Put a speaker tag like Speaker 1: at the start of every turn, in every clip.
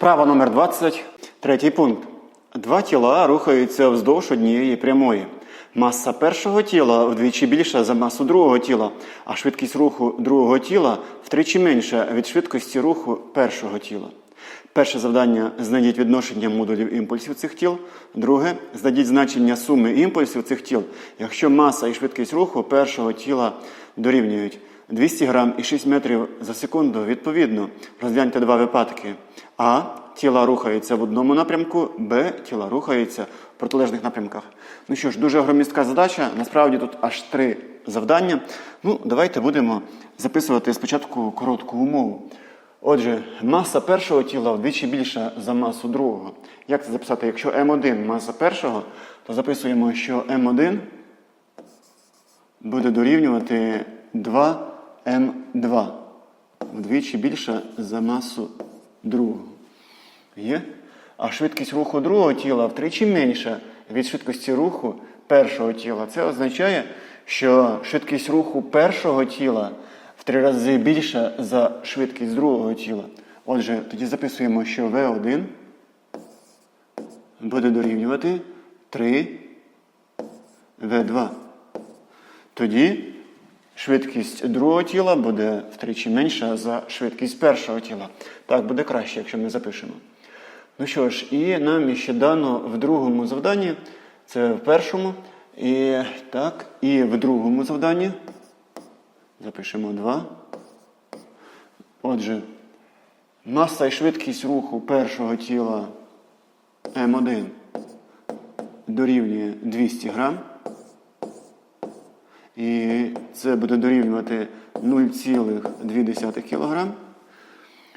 Speaker 1: Вправа номер 20, третій пункт. Два тіла рухаються вздовж однієї прямої. Маса першого тіла вдвічі більша за масу другого тіла, а швидкість руху другого тіла втричі менша від швидкості руху першого тіла. Перше завдання знайдіть відношення модулів імпульсів цих тіл. Друге знайдіть значення суми імпульсів цих тіл, якщо маса і швидкість руху першого тіла дорівнюють 200 грам і 6 метрів за секунду. Відповідно, розгляньте два випадки. А. Тіла рухаються в одному напрямку, Б. Тіла рухаються в протилежних напрямках. Ну що ж, дуже громістка задача. Насправді тут аж три завдання. Ну, давайте будемо записувати спочатку коротку умову. Отже, маса першого тіла вдвічі більша за масу другого. Як це записати? Якщо М1 маса першого, то записуємо, що М1 буде дорівнювати 2М2. Вдвічі більша за масу другого. Є? А швидкість руху другого тіла втричі менша від швидкості руху першого тіла. Це означає, що швидкість руху першого тіла в три рази більша за швидкість другого тіла. Отже, тоді записуємо, що V1 буде дорівнювати 3 V2. Тоді швидкість другого тіла буде втричі менша за швидкість першого тіла. Так буде краще, якщо ми запишемо. Ну що ж, і нам ще дано в другому завданні, це в першому, і так, і в другому завданні. Запишемо 2. Отже, маса і швидкість руху першого тіла М1 дорівнює 200 грам. І це буде дорівнювати 0,2 кг.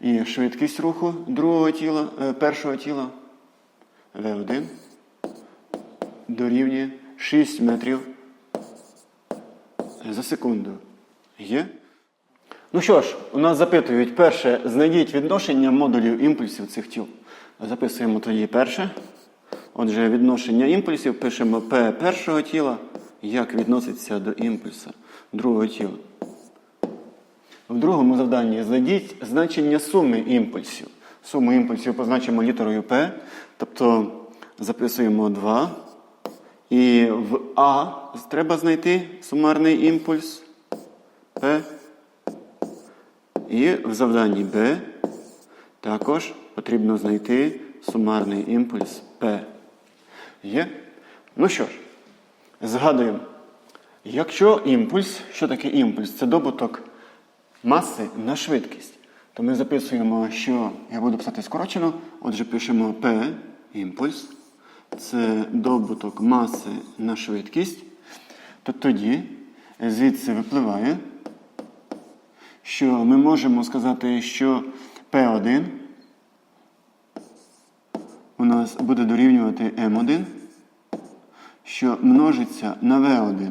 Speaker 1: І швидкість руху другого тіла, е, першого тіла V1 дорівнює 6 метрів за секунду. Є? Ну що ж, у нас запитують перше, знайдіть відношення модулів імпульсів цих тіл. Записуємо тоді перше. Отже, відношення імпульсів пишемо P першого тіла, як відноситься до імпульса другого тіла. В другому завданні знайдіть значення суми імпульсів. Суму імпульсів позначимо літерою P, тобто записуємо 2. І в А треба знайти сумарний імпульс P. І в завданні Б також потрібно знайти сумарний імпульс P. Є? Ну що ж, згадуємо. Якщо імпульс, що таке імпульс? Це добуток маси на швидкість. То ми записуємо, що я буду писати скорочено. Отже, пишемо P імпульс. Це добуток маси на швидкість. То тоді звідси випливає, що ми можемо сказати, що P1 у нас буде дорівнювати M1, що множиться на V1.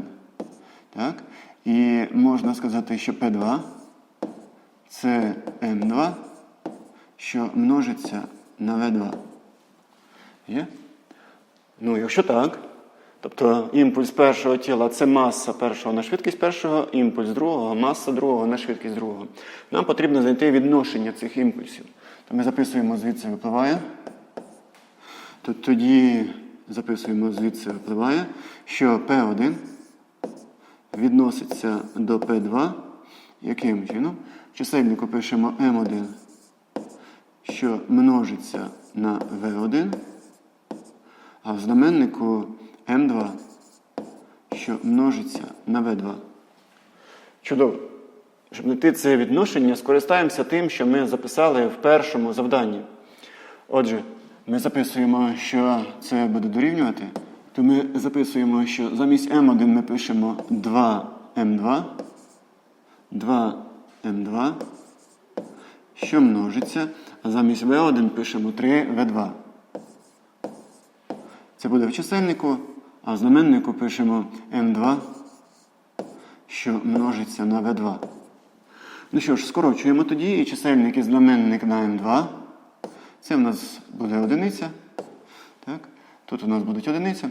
Speaker 1: Так? І можна сказати, що P2 це М2, що множиться на В2. Є? Ну, якщо так, тобто імпульс першого тіла це маса першого на швидкість першого, імпульс другого, маса другого на швидкість другого. Нам потрібно знайти відношення цих імпульсів. То ми записуємо звідси випливає. То тоді записуємо звідси випливає, що P1 відноситься до P2. Яким чином? Чисельнику пишемо m1, що множиться на v1, а в знаменнику m2, що множиться на v2. Чудово. Щоб знайти це відношення, скористаємося тим, що ми записали в першому завданні. Отже, ми записуємо, що це буде дорівнювати, то ми записуємо, що замість m1 ми пишемо 2m2, 2 М2, що множиться, а замість В1 пишемо 3В2. Це буде в чисельнику, а в знаменнику пишемо М2, що множиться на В2. Ну що ж, скорочуємо тоді і чисельник і знаменник на М2. Це в нас буде одиниця. Так. Тут у нас будуть одиниця.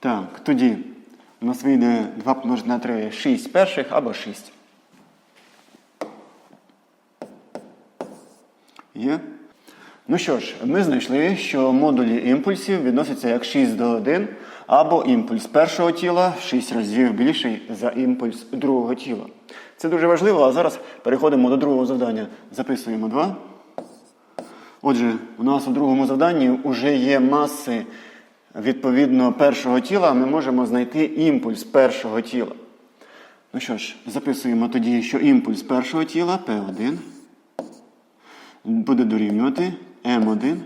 Speaker 1: Так, тоді у нас вийде 2 помножити на 3 6 перших або 6. Є? Ну що ж, ми знайшли, що модулі імпульсів відносяться як 6 до 1, або імпульс першого тіла 6 разів більший за імпульс другого тіла. Це дуже важливо, а зараз переходимо до другого завдання. Записуємо 2. Отже, у нас у другому завданні вже є маси відповідно першого тіла, ми можемо знайти імпульс першого тіла. Ну що ж, записуємо тоді, що імпульс першого тіла P1 буде дорівнювати М1,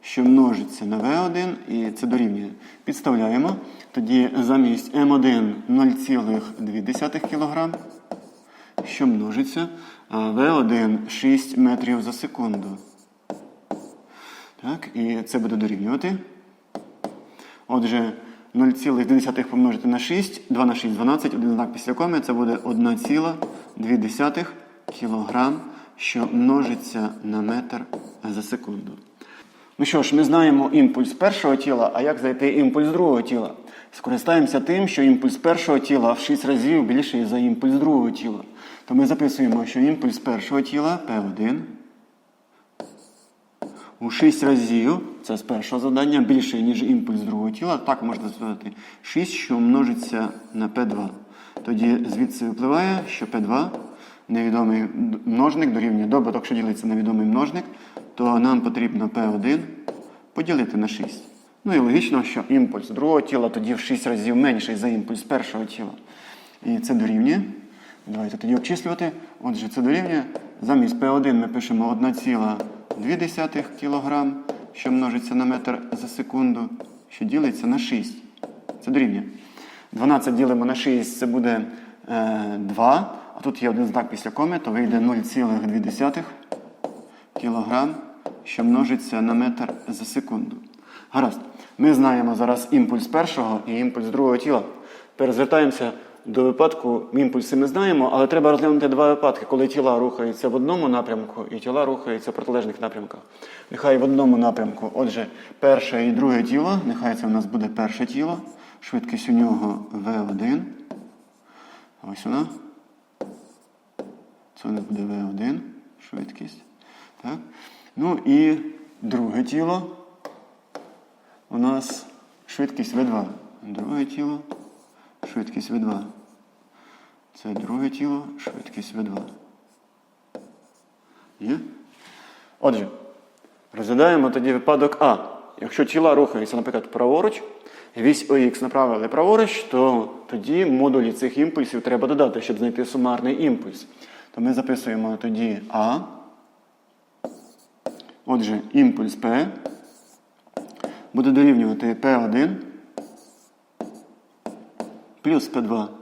Speaker 1: що множиться на В1, і це дорівнює. Підставляємо. Тоді замість М1 0,2 кг, що множиться, а В1 6 метрів за секунду. Так, і це буде дорівнювати. Отже, 0,2 помножити на 6, 2 на 6, 12, один знак після коми, це буде 1,2 кг, що множиться на метр за секунду. Ну що ж, ми знаємо імпульс першого тіла, а як знайти імпульс другого тіла? Скористаємося тим, що імпульс першого тіла в 6 разів більший за імпульс другого тіла. То ми записуємо, що імпульс першого тіла P1 у 6 разів, це з першого завдання, більше, ніж імпульс другого тіла. Так можна сказати 6, що множиться на P2. Тоді звідси випливає, що P2 невідомий множник дорівнює добуток, що ділиться на відомий множник, то нам потрібно P1 поділити на 6. Ну і логічно, що імпульс другого тіла тоді в 6 разів менший за імпульс першого тіла. І це дорівнює. Давайте тоді обчислювати. Отже, це дорівнює. Замість P1 ми пишемо 1,2 кг, що множиться на метр за секунду, що ділиться на 6. Це дорівнює. 12 ділимо на 6, це буде е, 2. А тут є один знак після коми, то вийде 0,2 кг, що множиться на метр за секунду. Гаразд. Ми знаємо зараз імпульс першого і імпульс другого тіла. Перезвертаємося до випадку, імпульси ми знаємо, але треба розглянути два випадки, коли тіла рухаються в одному напрямку і тіла рухаються в протилежних напрямках. Нехай в одному напрямку. Отже, перше і друге тіло, нехай це у нас буде перше тіло, швидкість у нього V1. Ось вона. Це у буде V1, швидкість. Так? Ну і друге тіло. У нас швидкість V2. Друге тіло, швидкість V2. Це друге тіло, швидкість V2. Є? Отже, розглядаємо тоді випадок А. Якщо тіла рухаються, наприклад, праворуч, вісь ОХ направили праворуч, то тоді модулі цих імпульсів треба додати, щоб знайти сумарний імпульс. То ми записуємо тоді А. Отже, імпульс P буде дорівнювати P1 плюс P2.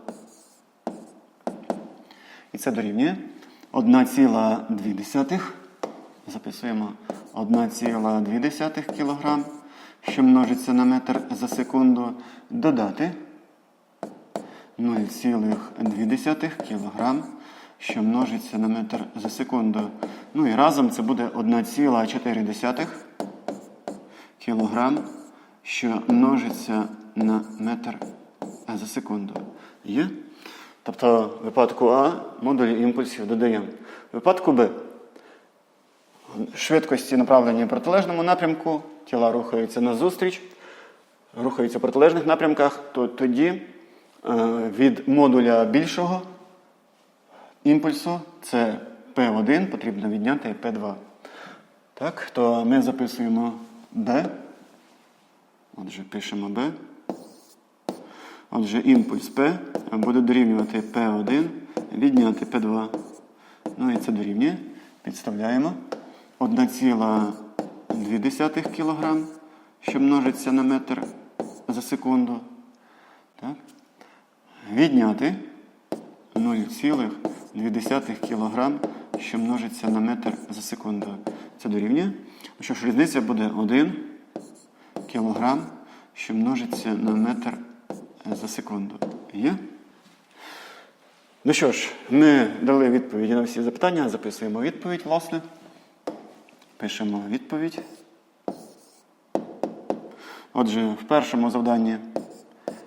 Speaker 1: І це дорівнює 1,2. Записуємо 1,2 кг, що множиться на метр за секунду, додати 0,2 кг, що множиться на метр за секунду. Ну і разом це буде 1,4 кг, що множиться на метр за секунду. Є? Тобто в випадку А модулі імпульсів додаємо. Випадку Б швидкості направлені в протилежному напрямку, тіла рухаються назустріч, рухаються в протилежних напрямках, то тоді е, від модуля більшого імпульсу, це P1, потрібно відняти P2. Так, то ми записуємо B. Отже, пишемо B. Отже, імпульс P буде дорівнювати P1, відняти P2. Ну і це дорівнює. Підставляємо 1,2 кг, що множиться на метр за секунду. Так. Відняти 0,2 кг, що множиться на метр за секунду. Це дорівнює. Ну що ж, різниця буде 1 кг, що множиться на метр за секунду. Є? Ну що ж, ми дали відповіді на всі запитання, записуємо відповідь, власне. Пишемо відповідь. Отже, в першому завданні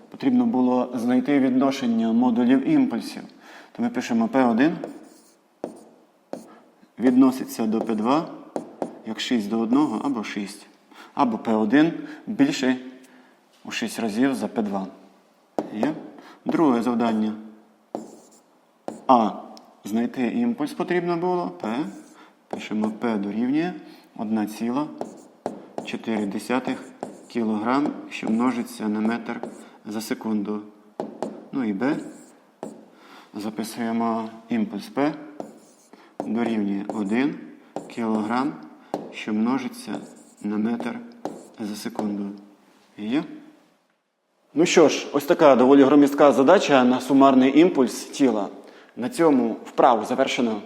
Speaker 1: потрібно було знайти відношення модулів імпульсів. То ми пишемо P1 відноситься до P2 як 6 до 1 або 6. Або P1 більше у 6 разів за P2. Є? Друге завдання. А. Знайти імпульс потрібно було. P. Пишемо P дорівнює 1,4 кг, що множиться на метр за секунду. Ну і B. Записуємо імпульс P дорівнює 1 кг, що множиться на метр за секунду. Є? Ну що ж, ось така доволі громістка задача на сумарний імпульс тіла. На цьому вправу завершено.